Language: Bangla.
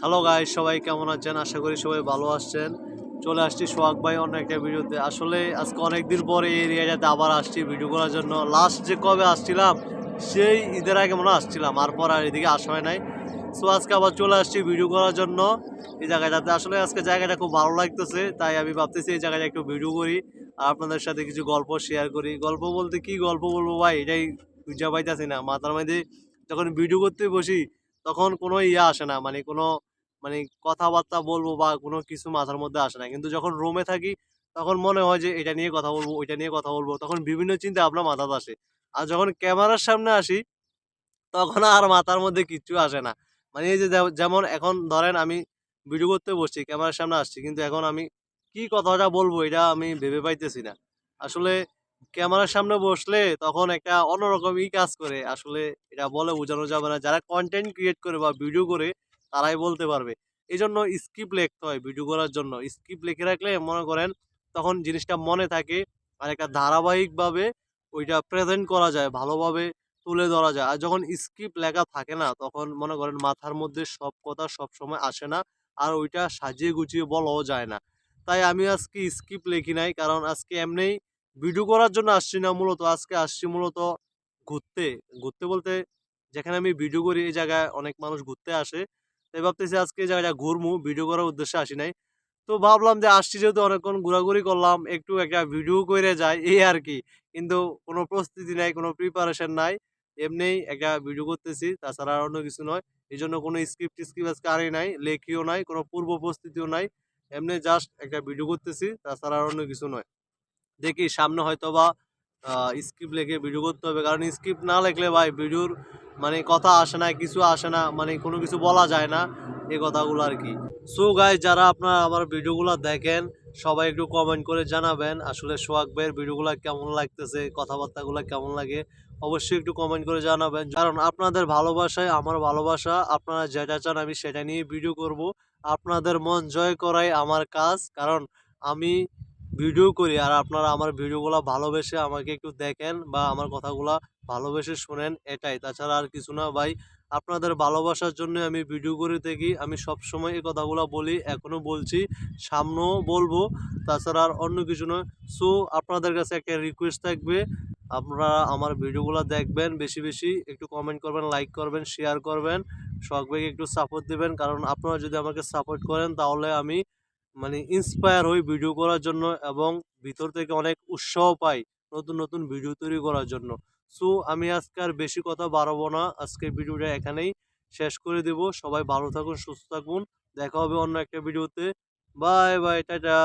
হ্যালো গাইস সবাই কেমন আছেন? আশা করি সবাই ভালো আসছেন চলে আসছি সোহাগ ভাই অন্য একটা ভিডিওতে। আসলে আজকে অনেকদিন পরে এই এরিয়াটাতে আবার আসছি ভিডিও করার জন্য। লাস্ট যে কবে আসছিলাম, সেই ঈদের আগে মনে আসছিলাম। আর পর আর এদিকে আসা হয় নাই। সো আজকে আবার চলে আসছি ভিডিও করার জন্য। এই জায়গাটাতে আসলে আজকে জায়গাটা খুব ভালো লাগতেছে, তাই আমি ভাবতেছি এই জায়গাটা একটু ভিডিও করি আর আপনাদের সাথে কিছু গল্প শেয়ার করি। গল্প বলতে কি গল্প বলব ভাই? এটাই বুঝা পাইতেছি না। মাথার মধ্যে যখন ভিডিও করতে বসি, তখন কোনো ইয়ে আসে না। মানে কোনো মানে কথাবার্তা বলব বা কোনো কিছু মাথার মধ্যে আসে না। কিন্তু যখন রোমে থাকি, তখন মনে হয় যে এটা নিয়ে কথা বলব, ওইটা নিয়ে কথা বলব, তখন বিভিন্ন চিন্তা আপনার মাথাতে আসে। আর যখন ক্যামেরার সামনে আসি, তখন আর মাথার মধ্যে কিচ্ছু আসে না। মানে এই যে যেমন এখন ধরেন আমি ভিডিও করতে বসছি, ক্যামেরার সামনে আসছি, কিন্তু এখন আমি কি কথাটা বলব এটা আমি ভেবে পাইতেছি না। আসলে ক্যামেরার সামনে বসলে তখন একটা অন্যরকম ই কাজ করে। আসলে এটা বলে বোঝানো যাবে না। যারা কন্টেন্ট ক্রিয়েট করে বা ভিডিও করে তারাই বলতে পারবে। এই জন্য স্ক্রিপ্ট লিখতে হয় ভিডিও করার জন্য। স্ক্রিপ্ট লিখে রাখলে মনে করেন তখন জিনিসটা মনে থাকে আর একটা ধারাবাহিকভাবে ওইটা প্রেজেন্ট করা যায় ভালোভাবে তুলে ধরা যায়। আর যখন স্ক্রিপ্ট লেখা থাকে না তখন মনে করেন মাথার মধ্যে সব কথা সব সময় আসে না আর ওইটা সাজিয়ে গুছিয়ে বলাও যায় না। তাই আমি আজকে স্ক্রিপ্ট লিখি নাই কারণ আজকে এমনিই ভিডিও করার জন্য আসছি না মূলত। আজকে আসছি মূলত ঘুরতে। ঘুরতে বলতে যেখানে আমি ভিডিও করি এই জায়গায় অনেক মানুষ ঘুরতে আসে। তাই ভাবতেছি আজকে জায়গাটা ঘুরমু ভিডিও করার উদ্দেশ্যে আসি নাই। তো ভাবলাম যে আসছি যেহেতু অনেকক্ষণ ঘোরাঘুরি করলাম, একটু একটা ভিডিও করে যাই, এই আর কি। কিন্তু কোনো প্রস্তুতি নাই, কোনো প্রিপারেশন নাই। এমনিই একটা ভিডিও করতেছি, তাছাড়া আর অন্য কিছু নয়। এই জন্য কোনো স্ক্রিপ্ট স্ক্রিপ্ট আজকে আরই নাই, লেখিও নাই, কোনো পূর্ব প্রস্তুতিও নাই। এমনি জাস্ট একটা ভিডিও করতেছি, তাছাড়া আর অন্য কিছু নয়। দেখি সামনে হয়তো বা স্ক্রিপ্ট লেখে ভিডিও করতে হবে। কারণ স্ক্রিপ্ট না লিখলে ভাই ভিডিওর মানে কথা আসে না, কিছু আসে না মানে কোনো কিছু বলা যায় না এই কথাগুলো আর কি। সো গাই যারা আপনারা আমার ভিডিওগুলো দেখেন, সবাই একটু কমেন্ট করে জানাবেন, আসলে সোহাগ ভাইয়ের ভিডিওগুলো কেমন লাগতেছে, কথাবার্তাগুলো কেমন লাগে, অবশ্যই একটু কমেন্ট করে জানাবেন। কারণ আপনাদের ভালোবাসায় আমার ভালোবাসা, আপনারা যেটা চান আমি সেটা নিয়ে ভিডিও করব। আপনাদের মন জয় করাই আমার কাজ, কারণ আমি ভিডিও করি আর আপনারা আমার ভিডিওগুলো ভালোবেসে আমাকে একটু দেখেন বা আমার কথাগুলো ভালোবেসে শোনেন, এটাই। তাছাড়া আর কিছু না ভাই, আপনাদের ভালোবাসার জন্য আমি ভিডিও করে থাকি। আমি সব সময় এই কথাগুলো বলি, এখনও বলছি, সামনেও বলব। তাছাড়া আর অন্য কিছু নয়। সো আপনাদের কাছে একটা রিকোয়েস্ট থাকবে, আপনারা আমার ভিডিওগুলো দেখবেন বেশি বেশি, একটু কমেন্ট করবেন লাইক করবেন শেয়ার করবেন ভাইকে একটু সাপোর্ট দেবেন। কারণ আপনারা যদি আমাকে সাপোর্ট করেন, তাহলে আমি মানে ইন্সপায়ার হই ভিডিও করার জন্য এবং ভিতর থেকে অনেক উৎসাহ পাই নতুন নতুন ভিডিও তৈরি করার জন্য। সো আমি আজকে আর বেশি কথা বাড়াবো না। আজকে ভিডিওটা এখানেই শেষ করে দেব। সবাই ভালো থাকুন, সুস্থ থাকুন। দেখা হবে অন্য একটা ভিডিওতে বাই বাই টাটা।